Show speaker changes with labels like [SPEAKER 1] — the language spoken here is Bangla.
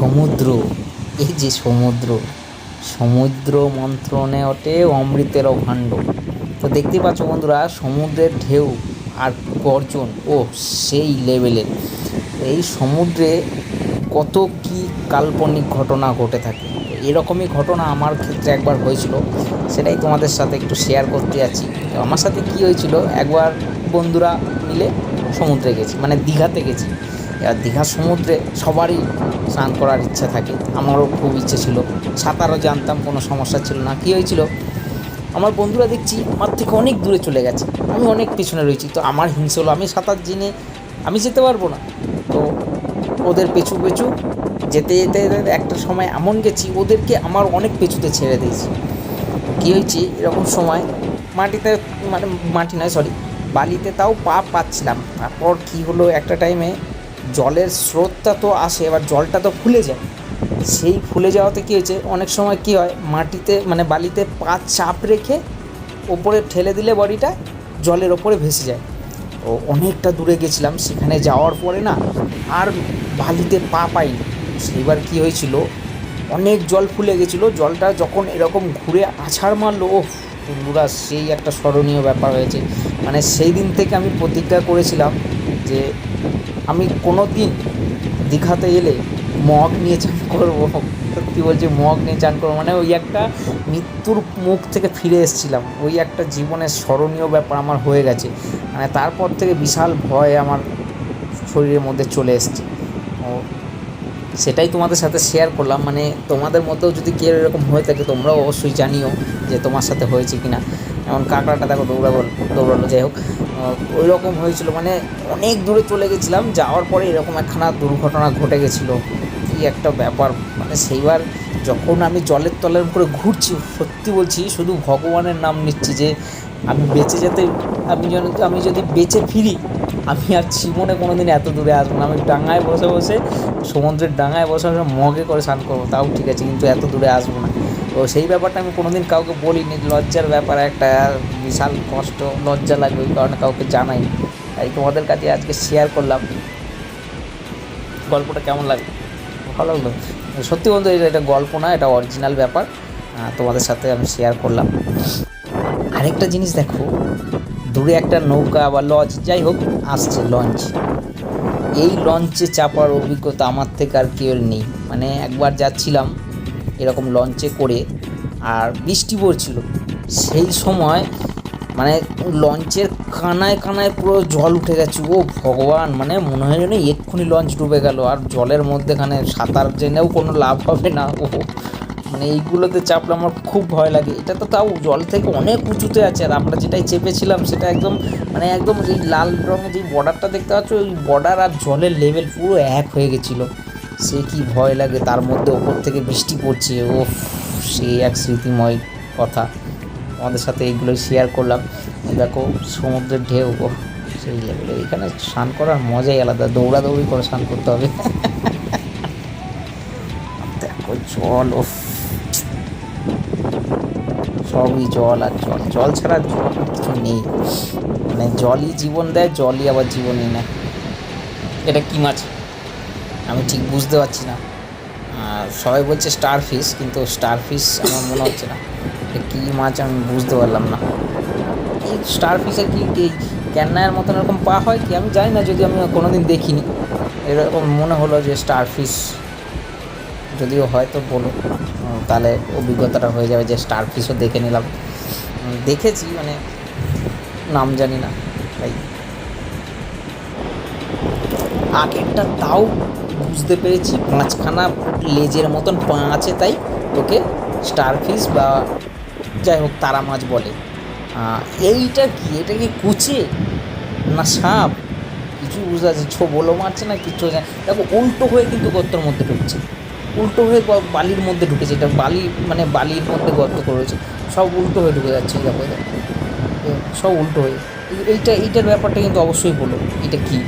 [SPEAKER 1] সমুদ্র। এই যে সমুদ্র সমুদ্র মন্ত্রণে ওঠে অমৃতের ভাণ্ড তো দেখতেই পাচ্ছ বন্ধুরা, সমুদ্রের ঢেউ আর গর্জন, ও সেই লেভেলের। এই সমুদ্রে কত কি কাল্পনিক ঘটনা ঘটে থাকে। এরকমই ঘটনা আমার ক্ষেত্রে একবার হয়েছিল, সেটাই তোমাদের সাথে একটু শেয়ার করতে যাচ্ছি। আমার সাথে কি হয়েছিল, একবার বন্ধুরা মিলে সমুদ্রে গেছি মানে দীঘাতে গেছি। এবার দীঘার সমুদ্রে সবারই স্নান করার ইচ্ছা থাকে, আমারও খুব ইচ্ছে ছিল। সাঁতারও জানতাম, কোনো সমস্যা ছিল না। কী হয়েছিল? আমার বন্ধুরা দেখছি আমার থেকে অনেক দূরে চলে গেছে। আমি অনেক পিছনে রয়েছি, তো আমার হিংসে হলো, আমি সাঁতার জেনে আমি যেতে পারব না। তো ওদের পেছু পেছু যেতে যেতে যেতে একটা সময় এমন গেছি, ওদেরকে আমার অনেক পেছুতে ছেড়ে দিয়েছি। কী হয়েছে? এরকম সময় মাটিতে মানে মাটি নয় সরি বালিতে তাও পা পাচ্ছিলাম। তারপর কি হলো একটা টাইমে জলের স্রোতটা তো আসে, এবার জলটা তো ফুলে যায়। সেই ফুলে যাওয়াতে কী হয়েছে, অনেক সময় কী হয়, মাটিতে মানে বালিতে পা চাপ রেখে ওপরে ঠেলে দিলে বডিটা জলের ওপরে ভেসে যায়। ও অনেকটা দূরে গেছিলাম, সেখানে যাওয়ার পরে না আর বালিতে পা পাইনি। সেইবার কী হয়েছিল, অনেক জল ফুলে গেছিল, জলটা যখন এরকম ঘুরে আছাড় মারলো ও বন্ধুরা, সেই একটা স্মরণীয় ব্যাপার হয়েছে। মানে সেই দিন থেকে আমি প্রতিজ্ঞা করেছিলাম যে আমি কোনো দিন দীঘাতে এলে মগ নিয়ে চান করব। সত্যি বলছি, মগ নিয়ে চান করব। মানে ওই একটা মৃত্যুর মুখ থেকে ফিরে এসেছিলাম। ওই একটা জীবনের স্মরণীয় ব্যাপার আমার হয়ে গেছে। মানে তারপর থেকে বিশাল ভয় আমার শরীরের মধ্যে চলে এসছে। ও সেটাই তোমাদের সাথে শেয়ার করলাম। মানে তোমাদের মধ্যেও যদি কেউ এরকম হয়ে থাকে, তোমরাও অবশ্যই জানিও যে তোমার সাথে হয়েছে কি না যেমন কাঁকড়াটা দেখো দৌড়াবো দৌড়ালো, যাই হোক। ওই রকম হয়েছিল। মানে অনেক দূরে চলে গেছিলাম। যাওয়ার পরে এরকম একখানা দুর্ঘটনা ঘটে গেছিল। কি একটা ব্যাপার। মানে সেইবার যখন আমি জলের তলের করে ঘুরছি, সত্যি বলছি, শুধু ভগবানের নাম নিচ্ছি যে, আমি বেঁচে যেতে, আমি যেন, আমি যদি বেঁচে ফিরি আমি আর জীবনে কোনো দিন এত দূরে আসব না। আমি ডাঙায় বসে বসে সমুদ্রের ডাঙায় বসে বসে মগে করে স্নান করব, তাও ঠিক আছে, কিন্তু এত দূরে আসব না। তো সেই ব্যাপারটা আমি কোনোদিন কাউকে বলিনি, লজ্জার ব্যাপার একটা, বিশাল কষ্ট, লজ্জা লাগবে ওই কারণে কাউকে জানাই তাই তোমাদের কাছে আজকে শেয়ার করলাম। গল্পটা কেমন লাগল? ভালো লাগল। সত্যি বলতে এটা গল্প না, এটা অরিজিনাল ব্যাপার। তোমাদের সাথে আমি শেয়ার করলাম। আরেকটা জিনিস দেখো দূরে একটা নৌকা বা লঞ্চ যাই হোক, আসছে লঞ্চ। এই লঞ্চে চাপার অভিজ্ঞতা আমার থেকে আর কেউ নেই। মানে একবার যাচ্ছিলাম এরকম লঞ্চে করে, আর বৃষ্টি পড়ছিল। সেই সময় মানে লঞ্চের কানায় কানায় পুরো জল উঠে গেছে। ও ভগবান মানে মনে হয় যেন এক্ষুনি লঞ্চ ডুবে গেল। আর জলের মধ্যেখানে সাঁতার জেনেও কোনো লাভ হবে না। ও মানে এইগুলোতে চাপলে আমার খুব ভয় লাগে। এটা তো তাও জল থেকে অনেক উঁচুতে আছে আর আমরা যেটাই চেপেছিলাম সেটা একদম মানে একদম এই লাল রঙের যে বর্ডারটা দেখতে পাচ্ছ, ওই বর্ডার আর জলের লেভেল পুরো এক হয়ে গেছিল। সে কি ভয় লাগে, তার মধ্যে ওপর থেকে বৃষ্টি পড়ছে ও সে এক স্মৃতিময় কথা। আমাদের সাথে এইগুলো শেয়ার করলাম। দেখো, সমুদ্রের ঢেউ সেই লেভেলে এখানে স্নান করার মজাই আলাদা, দৌড়াদৌড়ি করে স্নান করতে হবে। জল ও সবই জল আর জল। জল ছাড়া জল কিছু নেই। মানে জলই জীবন দেয় জলই আবার জীবনই নেয়। এটা কি মাছ? আমি ঠিক বুঝতে পারছি না। আর সবাই বলছে স্টার ফিশ কিন্তু স্টার ফিশ আমার মনে হচ্ছে না। এটা কী মাছ আমি বুঝতে পারলাম না। এই স্টার ফিশের কি কি ক্যান্নায়ের মতন এরকম পা হয় কি? আমি জানি না যদি আমি কোনোদিন দেখিনি। এরকম মনে হলো যে স্টার ফিশ যদিও হয় তো বলো তাহলে অভিজ্ঞতাটা হয়ে যাবে যে স্টার ফিশও দেখে নিলাম। দেখেছি মানে নাম জানি না, তাই। আগেরটা তাও বুঝতে পেরেছি, পাঁচখানা লেজের মতন পা আছে তাই ওকে স্টার ফিশ বা যাই হোক তারা মাছ বলে। এইটা কি? এটা কি কুচে? না সাপ? কিছু বুঝতে পারছি ছো বলো মারছে না, কিছু দেখো, উল্টো হয়ে কিন্তু গর্তর মধ্যে ঢুকছে। উল্টো হয়ে বালির মধ্যে ঢুকেছে, এটা বালি মানে বালির মধ্যে গর্ত করেছে সব উল্টো হয়ে ঢুকে যাচ্ছে দেখো। সব উল্টো হয়ে, এই- এইটা, এইটার ব্যাপারটা কিন্তু অবশ্যই বলো, এটা কি